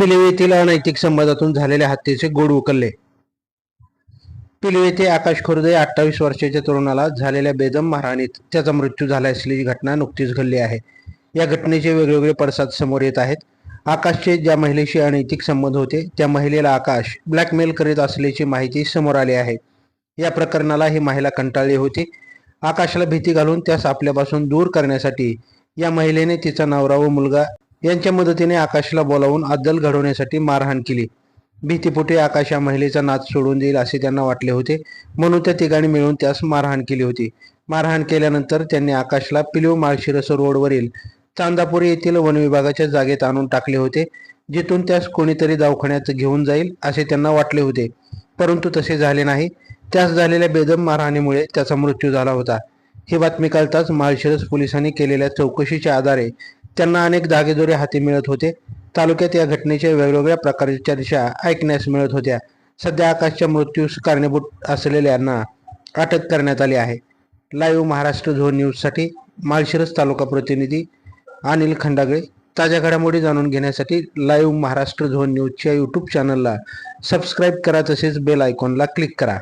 पिलीव येथील अनैतिक संबंधातून झालेल्या हत्येचे गोड उकलले. पिलीव येथे आकाश खुर्दे अठ्ठावीस वर्षाच्या तरुणाला झालेल्या बेदम मारहाणीत त्याचा मृत्यू झाला असलेली घटना नुकतीच घडली आहे. या घटनेचे वेगवेगळे पडसाद समोर येत आहेत. आकाशचे ज्या महिलेशी अनैतिक संबंध होते त्या महिलेला आकाश ब्लॅकमेल करीत असल्याची माहिती समोर आली आहे. या प्रकरणाला ही महिला कंटाळली होती. आकाशाला भीती घालून त्यास आपल्यापासून दूर करण्यासाठी या महिलेने तिचा नवरा व मुलगा यांच्या मदतीने आकाशला बोलावून अद्दल घडवण्यासाठी मारहाण केली. भीतीपोटी आकाश या महिलेचा नाच सोडून देईल असे त्यांना वाटले होते. म्हणून त्या तिघांनी मिळून त्यास मारहाण केली होती. मारहाण केल्यानंतर त्यांनी आकाशला पिलीव माळशिरस रोडवरील चांदापुरी येथील वन विभागाच्या जागेत आणून टाकले होते जिथून त्यास कोणीतरी दवाखान्यात घेऊन जाईल असे त्यांना वाटले होते. परंतु तसे झाले नाही. त्यास झालेल्या बेदम मारहाणीमुळे त्याचा मृत्यू झाला होता. ही बातमी कळताच माळशिरस पोलिसांनी केलेल्या चौकशीच्या आधारे त्यांना अनेक धागेदोरे हाती मिळत होते. तालुक्यात या घटनेच्या वेगवेगळ्या प्रकारच्या चर्चा ऐकण्यास मिळत होत्या. सध्या आकाशच्या मृत्यूस कारणीभूत असलेल्यांना अटक करण्यात आली आहे. लाईव्ह महाराष्ट्र झोन न्यूजसाठी माळशिरस तालुका प्रतिनिधी अनिल खंडागळे. ताज्या घडामोडी जाणून घेण्यासाठी लाईव्ह महाराष्ट्र झोन न्यूजच्या यूट्यूब चॅनलला सबस्क्राईब करा तसेच बेल आयकॉनला क्लिक करा.